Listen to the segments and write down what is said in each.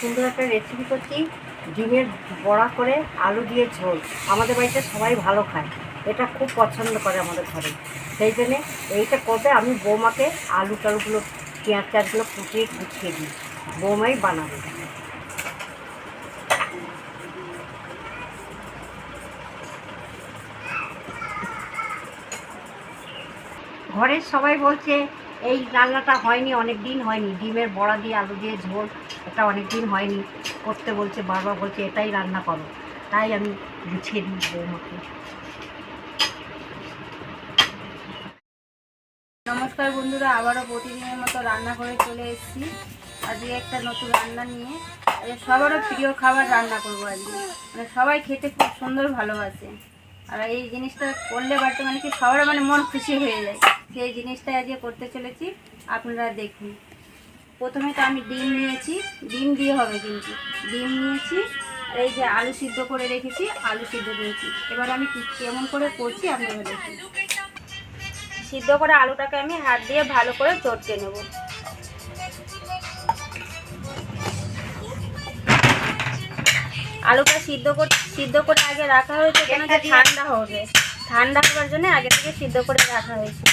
সুন্দর একটা রেসিপি করছি। ডিমের বড়া করে আলু দিয়ে ঝোল। আমাদের বাড়িতে সবাই ভালো খায়। এটা খুব পছন্দ করে আমাদের ঘরে। সেই জন্যে এইটা করতে আমি বৌমাকে আলু টালুগুলো, পেঁয়াজ টাজগুলো ফুটিয়ে গুছিয়ে দিই। বৌমাই বানাবে। ঘরের সবাই বলছে এই রান্নাটা হয়নি অনেক দিন হয়নি। ডিমের বড়া দিয়ে আলু দিয়ে ঝোল, এটা অনেক দিন হয়নি। করতে বলছে, বারবার বলছে, এটাই রান্না করো। তাই আমি গুছিয়ে দিই বৌমাকে। নমস্কার বন্ধুরা, আবারও প্রতিদিনের মতো রান্না করে চলে এসেছি। আজকে একটা নতুন রান্না নিয়ে সবারও প্রিয় খাবার রান্না করব আজকে। মানে সবাই খেতে খুব সুন্দর ভালোবাসে। আর এই জিনিসটা করলে বাড়িতে মানে কি সবার মানে মন খুশি হয়ে যায়। সেই জিনিসটা আজকে করতে চলেছি, আপনারা দেখুন। প্রথমে তো আমি ডিম নিয়েছি, ডিম দিয়ে হবে কিন্তু। ডিম নিয়েছি আর এই যে আলু সিদ্ধ করে রেখেছি, আলু সিদ্ধ দিয়েছি এবার আমি কেমন করে করছি আপনারা দেখুন। সিদ্ধ করে আলুটাকে আমি হাত দিয়ে ভালো করে চটকে নেব। আলুটা সিদ্ধ করে সিদ্ধ করে আগে রাখা হয়েছে কেন যে ঠান্ডা হবে। ঠান্ডা হওয়ার জন্য আগে থেকে সিদ্ধ করে রাখা হয়েছে।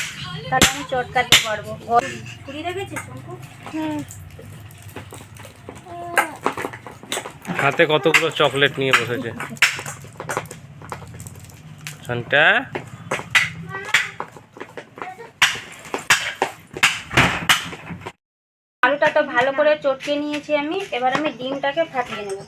তাহলে আমি চটকাতে পারব। ছুরি রেখেছিস শঙ্কু? হাতে কতগুলো চকলেট নিয়ে বসেছে? আলুটা তো ভালো করে চটকে নিয়েছি আমি। এবার আমি ডিমটাকে ফাটিয়ে নেব।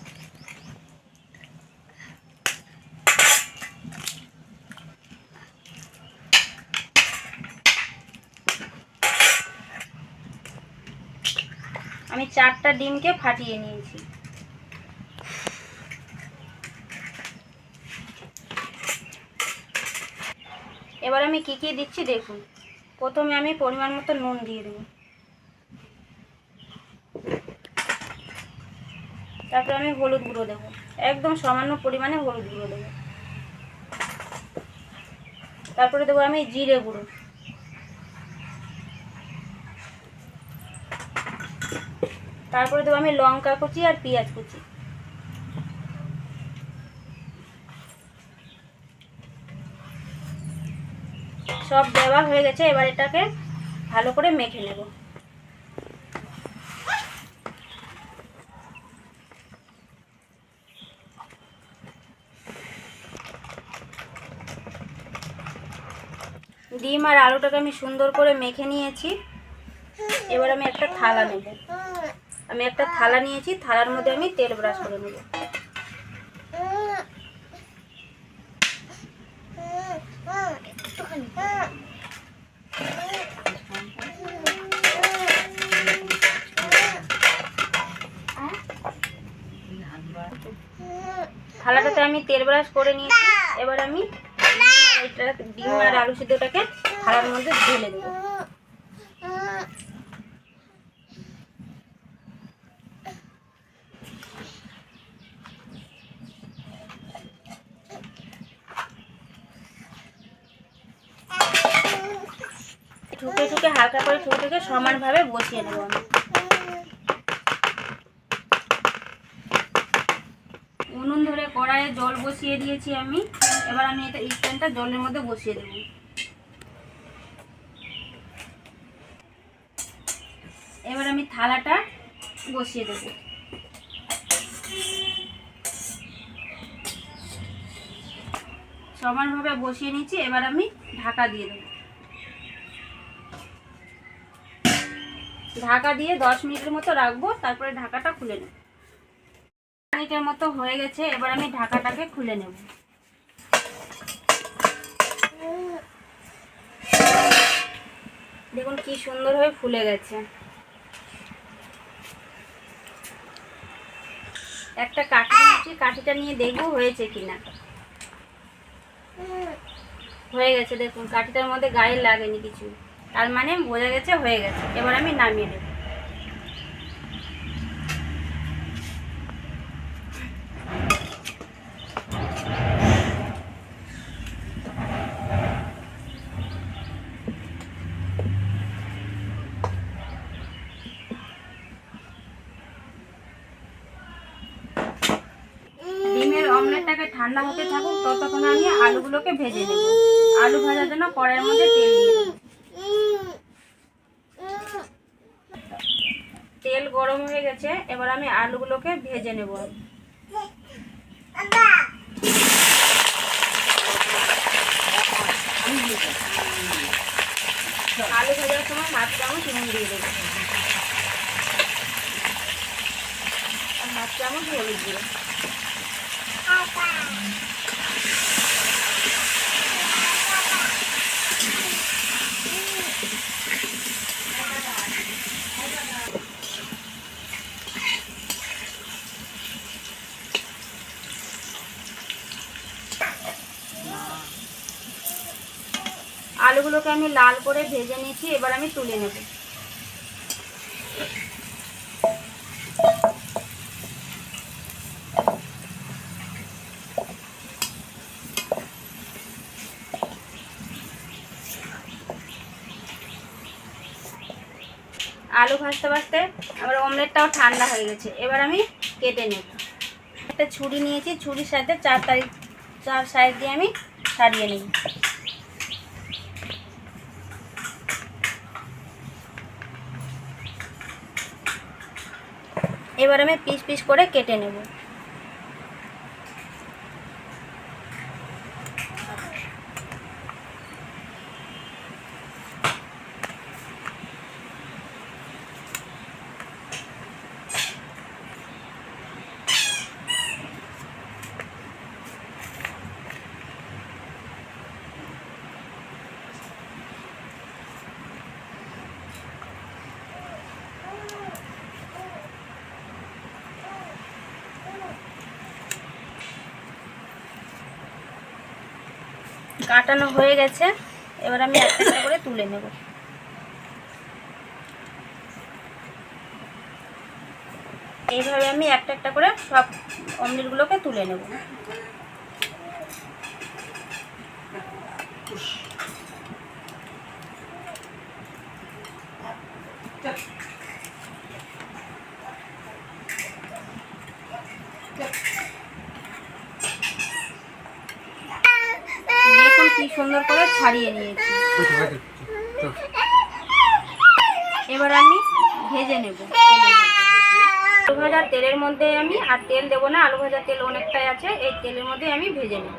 আমি চারটা ডিমকে ফাটিয়ে নিয়েছি। এবার আমি কি কি দিচ্ছি দেখুন। প্রথমে আমি পরিমাণ মতো নুন দিয়ে দেবো। তারপরে আমি হলুদ গুঁড়ো দেবো। একদম সামান্য পরিমাণে হলুদ গুঁড়ো দেবো। তারপরে দেবো আমি জিরে গুঁড়ো। তারপরে দেবো আমি লঙ্কা কুচি আর পেঁয়াজ কুচি। সব দেওয়া হয়ে গেছে, এবার এটাকে ভালো করে মেখে নেব। ডিম আর আলুটাকে আমি সুন্দর করে মেখে নিয়েছি। এবার আমি একটা থালা নেব। আমি একটা থালা নিয়েছি, থালার মধ্যে আমি তেল ব্রাশ করে নেব। থালাটাতে আমি তেল ব্রাশ করে নিয়েছি, এবার আমি ডিম আর আলু সিদ্ধটাকে থালার মধ্যে ঢেলে দেবো। ঠুকে ঠুকে হালকা করে ঠুকে ঠুকে সমানভাবে বসিয়ে নেব আমি। উনুন ধরে কড়াইয়ে জল বসিয়ে দিয়েছি আমি। এবার আমি এটা স্ট্যান্ডটা জলের মধ্যে বসিয়ে দেব। এবার আমি থালাটা বসিয়ে দেব। সমানভাবে বসিয়ে নিচ্ছি, এবার আমি ঢাকা দিয়ে দেব। ঢাকা দিয়ে দশ মিনিটের মতো রাখব, তারপরে ঢাকাটা খুলে নেব। মিনিটের মতো হয়ে গেছে, এবার আমি ঢাকাটাকে খুলে নেব। দেখুন কি সুন্দর হয়ে ফুলে গেছে। একটা কাঠি নিচ্ছি, কাঠিটা নিয়ে দেখব হয়েছে কিনা। হয়ে গেছে দেখুন, কাঠিটার মধ্যে গায়ে লাগেনি কিছু। তার মানে বোঝা গেছে, হয়ে গেছে। এবার আমি নামিয়ে দেব। ঠান্ডা হতে থাকুক, ততক্ষণ আমি আলুগুলোকে ভেজে নেব। আলু ভাজার জন্য কড়াইয়ের মধ্যে তেল দিয়ে গেছে এবার আমি আলুগুলোকে ভেজে নেব। আলু ভাজার সময় হাফ চামচ নুন দিয়ে দেবো। হাফ চামচ হলুদ দিয়ে আলুগুলোকে আমি লাল করে ভেজে নিয়েছি, এবার আমি তুলে নেব। আলু ভাজতে ভাজতে আমার অমলেটটাও ঠান্ডা হয়ে গেছে, এবার আমি কেটে নেব। একটা ছুরি নিয়েছি, ছুরির সাথে চার তারিখ, চার সাইড দিয়ে আমি ছাড়িয়ে নিই এবার আমি পিস পিস করে কেটে নেব। কাটানো হয়ে গেছে। এবার আমি একটা একটা করে তুলে নেব। এইভাবে আমি একটা একটা করে সব অমলেটগুলোকে তুলে নেব দেখুন কি সুন্দর করে ছাড়িয়ে নিয়েছি। এবার আমি ভেজে নেব। আলু ভাজার তেলের মধ্যে আমি আর তেল দেবো না আলু ভাজার তেল অনেকটাই আছে এই তেলের মধ্যে আমি ভেজে নেব।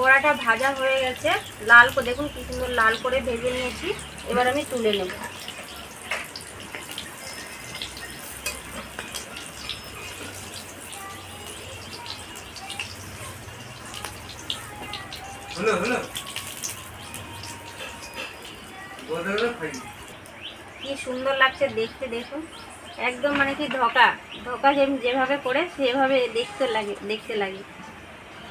বড়াটা ভাজা হয়ে গেছে। লাল করে দেখুন কি সুন্দর লাল করে ভেজে নিয়েছি। এবার আমি তুলে নেব। হলো কি সুন্দর লাগছে দেখতে দেখুন। একদম মানে কি ধোকা। ধোকা যেভাবে করে সেভাবে দেখতে লাগে দেখতে লাগে।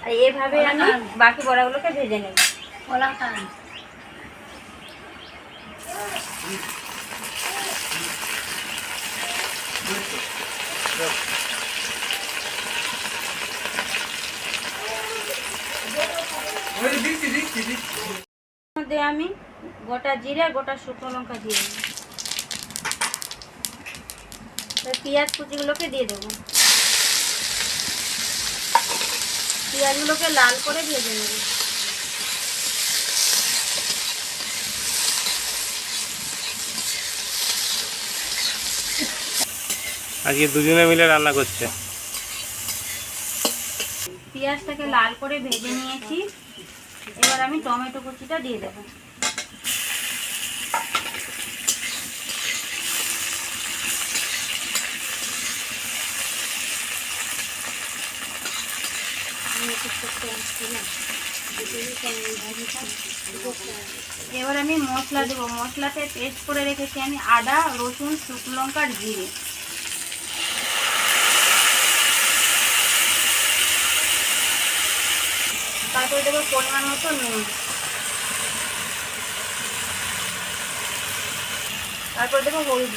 আর এভাবে আমি বাকি বড়াগুলোকে ভেজে নেব। মধ্যে আমি গোটা জিরে গোটা শুকনো লঙ্কা দিয়ে দেবো। পেঁয়াজ কুচিগুলোকে দিয়ে দেবো। পেঁয়াজগুলোকে লাল করে ভেজে নেব। আজকে দুজনে মিলে রান্না করছে। পেঁয়াজটাকে লাল করে ভেজে নিয়েছি। এবার আমি টমেটো কুচিটা দিয়ে দেবো। এবার আমি মশলা দেবো। মশলাতে পেস্ট করে রেখেছি আমি আদা, রসুন, শুকনো লঙ্কা জিরে। তারপরে দেবো পরিমাণ মতো নুন। তারপর দেবো হলুদ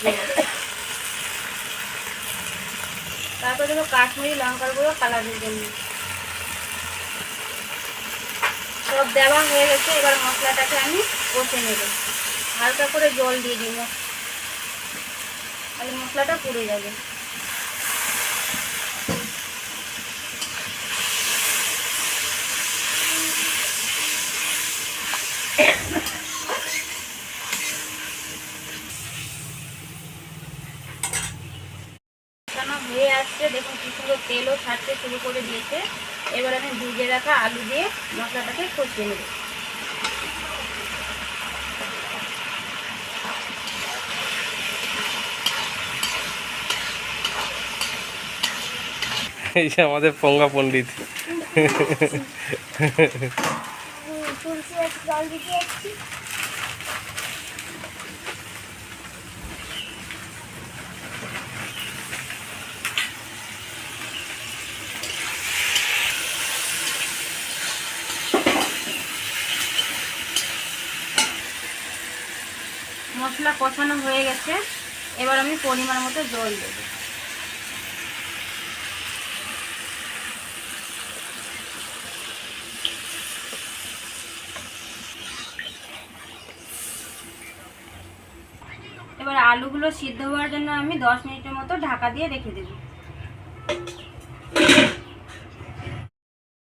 তারপর দেবো কাশ্মীরি লঙ্কার গুঁড়ো কালারের জন্য সব দেওয়া হয়ে গেছে, এবার মশলাটাকে আমি কষে নেব। হালকা করে জল দিয়ে দিব। তাহলে মশলাটা পুড়ে যাবে। কষানো হয়ে আসছে দেখুন কি সুন্দর তেলও ছাড়তে শুরু করে দিয়েছে। এবার আমি ভিজে রাখা আলু দিয়ে মশলাটাকে কষিয়ে নেব। এই যে আমাদের পঙ্গা পণ্ডিত। মশলা কষানো হয়ে গেছে। এবার আমি পরিমাণ মতো জল দেব। এবার আলুগুলো সিদ্ধ হওয়ার জন্য আমি দশ মিনিটের মতো ঢাকা দিয়ে রেখে দেব।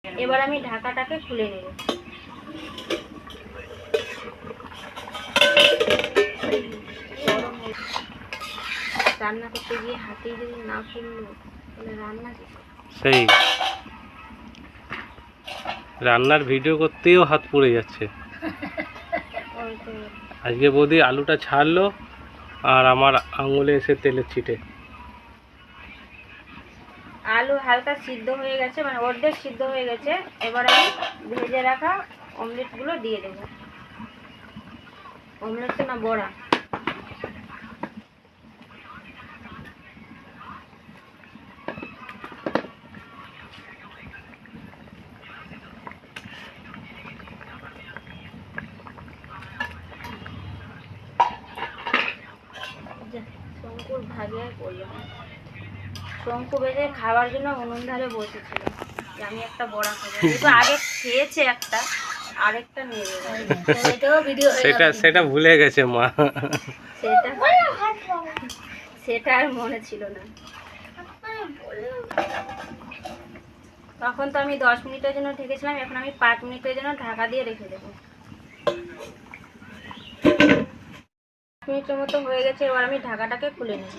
এবার আমি ঢাকাটাকে খুলে নেব। রান্না করতে গিয়ে হাতে যদি না ফুললো তাহলে রান্না সেই। রান্নার ভিডিও করতেও হাত পুড়ে যাচ্ছে। আজকে বৌদি আলুটা ছাড়লো আর আমার আঙুলে এসে তেলের ছিটে। আলু হালকা সিদ্ধ হয়ে গেছে মানে অর্ধেক সিদ্ধ হয়ে গেছে। এবার আমি ভেজে রাখা অমলেটগুলো দিয়ে দেবো। অমলেট না বড়া যা, আর করল না শঙ্কু বেজে খাওয়ার জন্য উনুন ধারে বসেছিল। যে আমি একটা বড়া খাব। কিন্তু আগে খেয়েছে একটা আরেকটা নিয়ে এটাও ভিডিও সেটা সেটা ভুলে গেছে মা। সেটা সেটা আর মনে ছিল না। তখন তো আমি দশ মিনিটের জন্য ঢেকেছিলাম এখন আমি পাঁচ মিনিটের জন্য ঢাকা দিয়ে রেখে দেবো। মিনিটের মতো হয়ে গেছে এবার আমি ঢাকাটাকে খুলে নিই।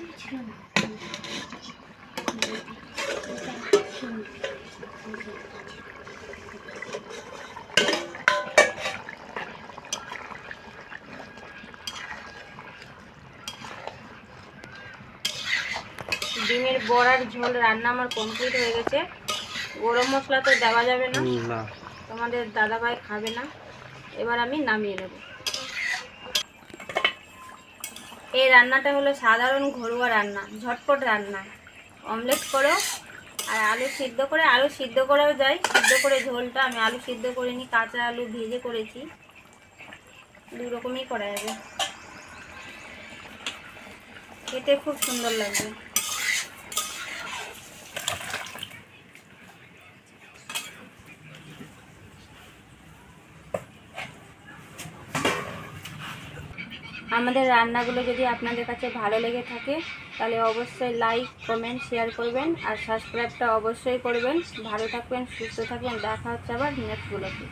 ডিমের বড়ার ঝোল রান্না আমার কমপ্লিট হয়ে গেছে। গরম মশলা তো দেওয়া যাবে না। তোমাদের দাদাভাই খাবে না। এবার আমি নামিয়ে নেব। এই রান্নাটা হলো সাধারণ ঘরোয়া রান্না, ঝটপট রান্না। অমলেট করো আর আলু সিদ্ধ করে, আলু সিদ্ধ করেও যায়। সিদ্ধ করে ঝোলটা আমি আলু সিদ্ধ করিনি, কাঁচা আলু ভেজে করেছি। দু রকমই করা যাবে। খেতে খুব সুন্দর লাগবে। আমাদের রান্নাগুলো যদি আপনাদের কাছে ভালো লেগে থাকে, তাহলে অবশ্যই লাইক কমেন্ট শেয়ার করবেন আর সাবস্ক্রাইবটা অবশ্যই করবেন। ভালো থাকবেন, সুস্থ থাকবেন। দেখা হচ্ছে আবার নেক্সটগুলোতে